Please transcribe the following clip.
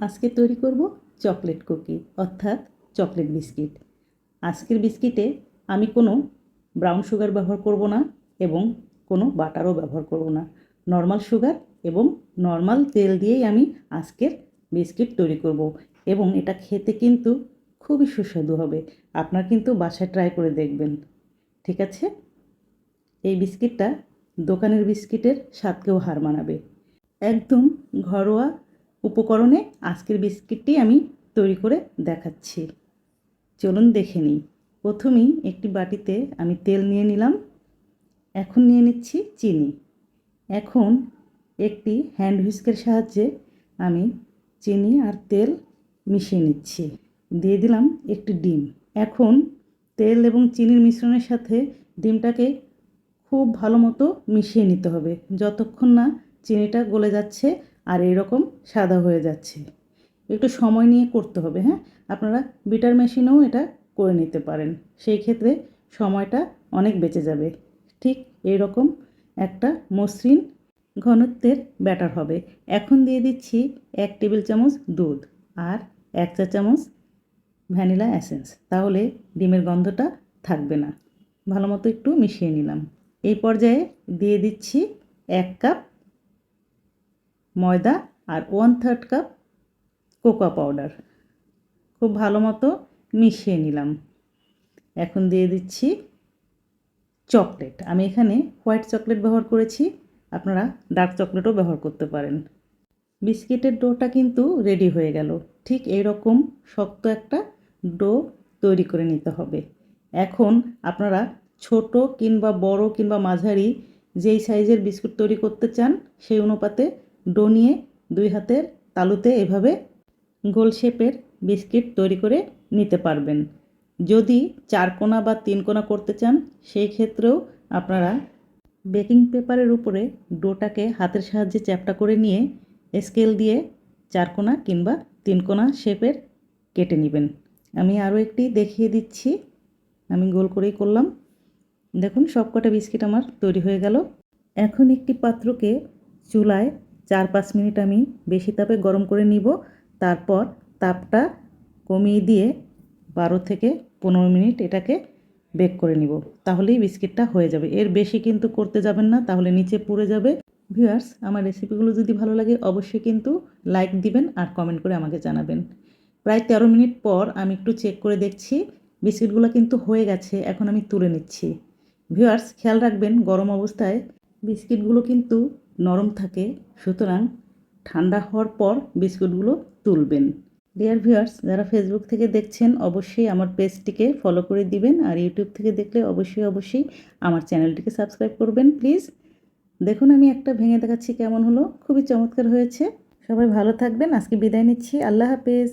আজকে তৈরি করব চকলেট কুকি, অর্থাৎ চকলেট বিস্কিট। আজকের বিস্কিটে আমি কোনো ব্রাউন সুগার ব্যবহার করব না এবং কোনো বাটারও ব্যবহার করব না। নর্মাল সুগার এবং নর্মাল তেল দিয়েই আমি আজকের বিস্কিট তৈরি করব এবং এটা খেতে কিন্তু খুবই সুস্বাদু হবে। আপনার কিন্তু বাসায় ট্রাই করে দেখবেন। ঠিক আছে? এই বিস্কিটটা দোকানের বিস্কিটের স্বাদকেও হার মানাবে। একদম ঘরোয়া উপকরণে আজকের বিস্কিটটি আমি তৈরি করে দেখাচ্ছি। চলুন দেখে নিই। প্রথমেই একটি বাটিতে আমি তেল নিয়ে নিলাম। এখন নিয়ে নিচ্ছি চিনি। এখন একটি হ্যান্ড হুইস্কের সাহায্যে আমি চিনি আর তেল মিশিয়ে নিচ্ছি। দিয়ে দিলাম একটি ডিম। এখন তেল এবং চিনির মিশ্রণের সাথে ডিমটাকে খুব ভালো মতো মিশিয়ে নিতে হবে। যতক্ষণ না চিনিটা গলে যাচ্ছে আর এরকম সাদা হয়ে যাচ্ছে। একটু সময় নিয়ে করতে হবে হ্যাঁ? আপনারা বিটার মেশিনেও এটা করে নিতে পারেন। সেই ক্ষেত্রে সময়টা অনেক বেঁচে যাবে। ঠিক এইরকম একটা মসৃণ ঘনত্বের ব্যাটার হবে। এখন দিয়ে দিচ্ছি এক টেবিল চামচ দুধ আর এক চা চামচ ভ্যানিলা অ্যাসেন্স তাহলে ডিমের গন্ধটা থাকবে না। ভালো মতো একটু মিশিয়ে নিলাম। এই পর্যায়ে দিয়ে দিচ্ছি এক কাপ ময়দা আর one third cup cocoa powder খুব ভালো মতো মিশিয়ে নিলাম। এখন দিয়ে দিচ্ছি চকলেট আমি এখানে হোয়াইট চকলেট ব্যবহার করেছি। আপনারা ডার্ক চকলেটও ব্যবহার করতে পারেন। বিস্কিটের ডোটা কিন্তু রেডি হয়ে গেল। ঠিক এই রকম শক্ত একটা ডো তৈরি করে নিতে হবে। এখন আপনারা ছোট কিংবা বড় কিংবা মাঝারি যেই সাইজের বিস্কুট তৈরি করতে চান, সেই অনুপাতে ডো নিয়ে দুই হাতের তালুতে এভাবে গোল শেপের বিস্কিট তৈরি করে নিতে পারবেন। যদি চার কোনা বা তিন কোনা করতে চান, সেই ক্ষেত্রেও আপনারা বেকিং পেপারের উপরে ডোটাকে হাতের সাহায্যে চ্যাপটা করে নিয়ে স্কেল দিয়ে চার কোনা কিংবা তিন কোনা শেপের কেটে নেবেন। আমি আরও একটি দেখিয়ে দিচ্ছি। আমি গোল করেই করলাম। দেখুন, সবকটা বিস্কিট আমার তৈরি হয়ে গেল। এখন একটি পাত্রকে চুলায় চার পাঁচ মিনিট আমি বেশি তাপে গরম করে নিব। তারপর তাপটা কমিয়ে দিয়ে বারো থেকে পনেরো মিনিট এটাকে বেক করে নিব। তাহলেই বিস্কিটটা হয়ে যাবে। এর বেশি কিন্তু করতে যাবেন না, তাহলে নিচে পুড়ে যাবে। ভিউয়ার্স, আমার রেসিপিগুলো যদি ভালো লাগে অবশ্যই কিন্তু লাইক দিবেন আর কমেন্ট করে আমাকে জানাবেন। প্রায় তেরো মিনিট পর আমি একটু চেক করে দেখছি, বিস্কিটগুলো কিন্তু হয়ে গেছে, এখন আমি তুলে নিচ্ছি। ভিউয়ার্স, খেয়াল রাখবেন, গরম অবস্থায় বিস্কিটগুলো কিন্তু নরম থাকে, সুতরাং ঠান্ডা হওয়ার পর বিস্কুটগুলো তুলবেন। ডিয়ার ভিউয়ার্স যারা ফেসবুক থেকে দেখছেন, অবশ্যই আমার পেজটিকে ফলো করে দিবেন আর ইউটিউব থেকে দেখলে অবশ্যই অবশ্যই আমার চ্যানেলটিকে সাবস্ক্রাইব করবেন প্লিজ দেখুন, আমি একটা ভেঙে দেখাচ্ছি কেমন হলো। খুবই চমৎকার হয়েছে। সবাই ভালো থাকবেন। আজকে বিদায় নিচ্ছি। আল্লাহ হাফেজ।